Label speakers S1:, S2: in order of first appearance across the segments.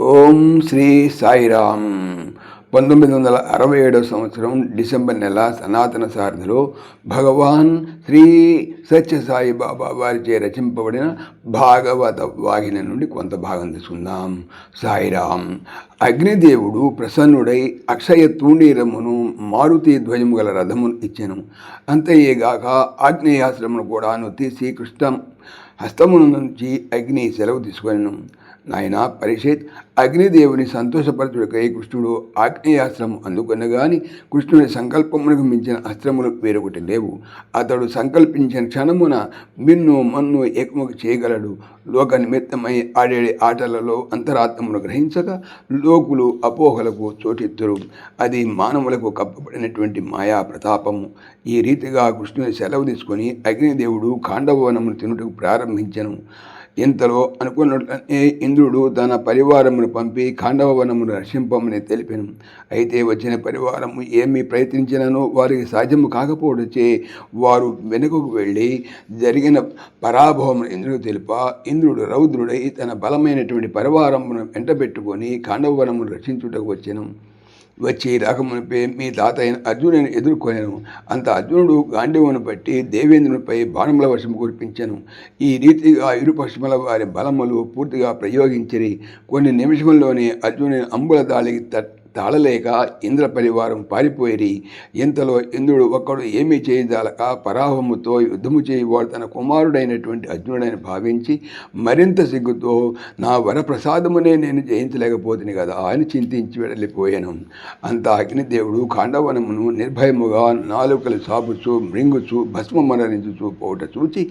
S1: ఓం శ్రీ సాయిరామ్. పంతొమ్మిది వందల అరవై ఏడవ సంవత్సరం డిసెంబర్ నెల సనాతన సారథిలో భగవాన్ శ్రీ సత్య సాయి బాబా వారిచే రచింపబడిన భాగవత వాహిని నుండి కొంత భాగం తీసుకుందాం. సాయిరామ్ అగ్నిదేవుడు ప్రసన్నుడై అక్షయ తూణీరమును మారుతి ధ్వజము గల రథమును ఇచ్చెను. అంతయేగాక ఆగ్నేయాశ్రమును కూడాను తీసి కృష్ణ హస్తమును నుంచి అగ్ని సెలవు తీసుకొనిను. నాయన పరిషత్ అగ్నిదేవుని సంతోషపరచుడికై కృష్ణుడు ఆగ్నేయాస్త్రము అందుకొనగాని కృష్ణుని సంకల్పమునకు మించిన అస్త్రములు వేరొకటి లేవు అతడు సంకల్పించిన క్షణమున మిన్ను మన్ను ఏకముఖ చేయగలడు. లోక నిమిత్తమై ఆడే ఆటలలో అంతరాత్మను గ్రహించక లోకులు అపోహలకు చోటెత్తురు అది మానవులకు కప్పబడినటువంటి మాయా ప్రతాపము ఈ రీతిగా కృష్ణుని సెలవు తీసుకొని అగ్నిదేవుడు ఖాండవనమును తినుటకు ప్రారంభించను. ఇంతలో అనుకున్నట్లనే ఇంద్రుడు తన పరివారమును పంపి ఖాండవనమును రక్షింపమని తెలిపాను. అయితే వచ్చిన పరివారము ఏమి ప్రయత్నించినను వారికి సాధ్యము కాకపోవడచే వారు వెనుకకు వెళ్ళి జరిగిన పరాభవం ఇంద్రుడు తెలిప ఇంద్రుడు రౌద్రుడై తన బలమైనటువంటి పరివారమును వెంటబెట్టుకొని ఖాండవనమును రక్షించుటకు వచ్చాను. వచ్చి రాకమునిపై మీ తాత అయిన అర్జునుని ఎదుర్కొనేను. అంత అర్జునుడు గాంధీవును బట్టి దేవేంద్రునిపై బాణముల వర్షం కురిపించాను. ఈ రీతిగా ఇరుపక్షముల వారి బలములు పూర్తిగా ప్రయోగించిరి. కొన్ని నిమిషంలోనే అర్జునుని అంబుల దాడికి తట్ తాళలేక ఇంద్ర పరివారం పారిపోయిరి. ఇంతలో ఇంద్రుడు ఒక్కడు ఏమీ చేయజాలక పరాభముతో యుద్ధము చేయవాడు తన కుమారుడైనటువంటి అర్జునుడని భావించి మరింత సిగ్గుతో నా వరప్రసాదమునే నేను జయించలేకపోతుంది కదా అని చింతించి వెళ్ళిపోయాను. అంత అగ్నిదేవుడు ఖాండవనమును నిర్భయముగా నాలుకలు సాపుచు మృంగుచు భస్మమరణించుచు పోట చూచి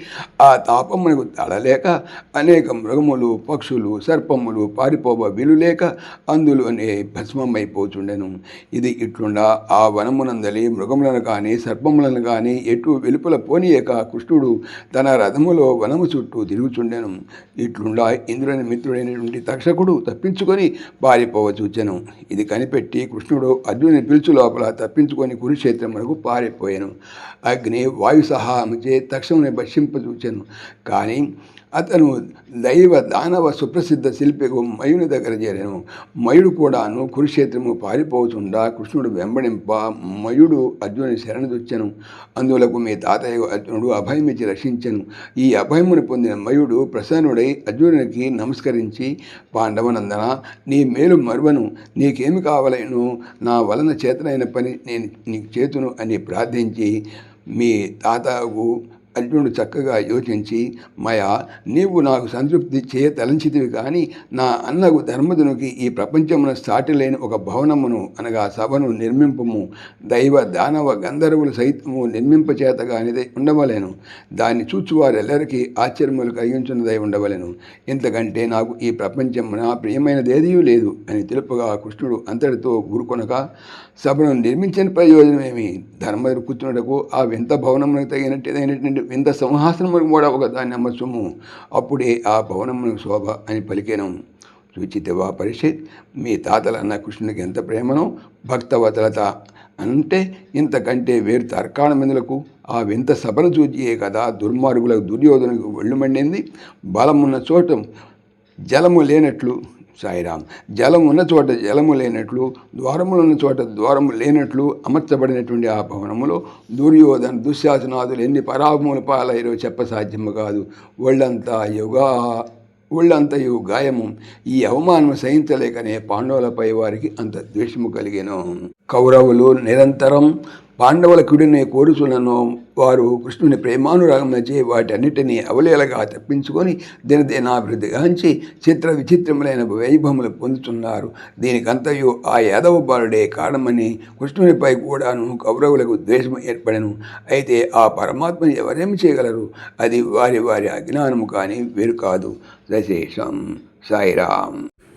S1: ఆ తాపమునకు తడలేక అనేక మృగములు పక్షులు సర్పములు పారిపోవ వీలులేక అందులోనే పోచుండెను. ఇది ఇట్లుండా ఆ వనమునందలి మృగములను కానీ సర్పములను కానీ ఎటు వెలుపల పోనీయక కృష్ణుడు తన రథములో వనము చుట్టూ తిరుగుచుండెను. ఇట్లుండా ఇంద్రుని మిత్రుడైనటువంటి తక్షకుడు తప్పించుకొని పారిపోవచూచెను. ఇది కనిపెట్టి కృష్ణుడు అర్జునుని పిలుచు లోపల తప్పించుకొని కురుక్షేత్రమునకు పారిపోయాను. అగ్ని వాయు సహాయముచే తక్షణుని భక్షింపచూచెను కానీ అతను దైవ దానవ సుప్రసిద్ధ శిల్పికు మయుని దగ్గర చేరాను. మయుడు కూడాను కురుక్షేత్రము పారిపోచుండా కృష్ణుడు వెంబడింప మయుడు అర్జునుని శరణదొచ్చెను. అందులకు మీ తాతయ్య అర్జునుడు అభయమిచ్చి రక్షించెను. ఈ అభయమును పొందిన మయుడు ప్రసన్నుడై అర్జునునికి నమస్కరించి పాండవనందన నీ మేలు మరువను. నీకేమి కావలేను? నా వలన చేతనైన పని నేను నీకు చేతును అని ప్రార్థించి మీ తాతకు అర్జునుడు చక్కగా యోచించి మయా నీవు నాకు సంతృప్తి చేయ తలంచితివి కానీ నా అన్నకు ధర్మదునికి ఈ ప్రపంచమున సాటి లేని ఒక భవనమును అనగా సభను నిర్మింపము. దైవ దానవ గంధర్వులు సైతము నిర్మింపచేతగానిదే ఉండవలేను. దాన్ని చూచువారెల్లరికీ ఆశ్చర్యములు కలిగించున్నదై ఉండవలేను. ఇంతకంటే నాకు ఈ ప్రపంచం నా ప్రియమైనదేదీ లేదు అని తెలుపగా కృష్ణుడు అంతటితో ఊరుకొనక సభను నిర్మించిన ప్రయోజనమేమి? ధర్మ కూర్చున్నటకు ఆ వింత భవనమునకు తగినట్టుదైనటువంటి వింత సింహాసనమును కూడా ఒక దాన్ని అమ్మసొమ్ము అప్పుడే ఆ భవనమును శోభ అని పలికెను. సూచితవా పరిషత్ మీ తాతలన్న కృష్ణునికి ఎంత ప్రేమనో భక్తవతలత అంటే ఇంతకంటే వేరు తర్కాణమిందులకు ఆ వింత సభను చూచియే కదా దుర్మార్గులకు దుర్యోధనకు వెళ్ళుమండింది బలమున్న చోట జలము లేనట్లు సాయిరాం జలం ఉన్న చోట జలము లేనట్లు ద్వారములు ఉన్న చోట ద్వారము లేనట్లు అమర్చబడినటువంటి ఆ భవనములో దుర్యోధన దుశ్శాసనాదులు ఎన్ని పరాభములు పాలైరో చెప్పసాధ్యము కాదు. ఒళ్ళంతా యుగా ఒళ్ళంతయు గాయము ఈ అవమానము సహించలేకనే పాండవులపై వారికి అంత ద్వేషము కలిగెను. కౌరవులు నిరంతరం పాండవుల కుడిని కోరుచునను వారు కృష్ణుని ప్రేమానురాగమునచే వాటన్నిటినీ అవలేలగా తప్పించుకొని దినదినాభివృద్ధి గాంచి చిత్ర విచిత్రములైన వైభవములు పొందుతున్నారు. దీనికంతయు ఆ యాదవ బాలుడే కారణమని కృష్ణునిపై కూడాను కౌరవులకు ద్వేషం ఏర్పడను. అయితే ఆ పరమాత్మని ఎవరేమి చేయగలరు? అది వారి వారి అజ్ఞానము కానీ వేరు కాదు. దశేషం సాయిరామ్.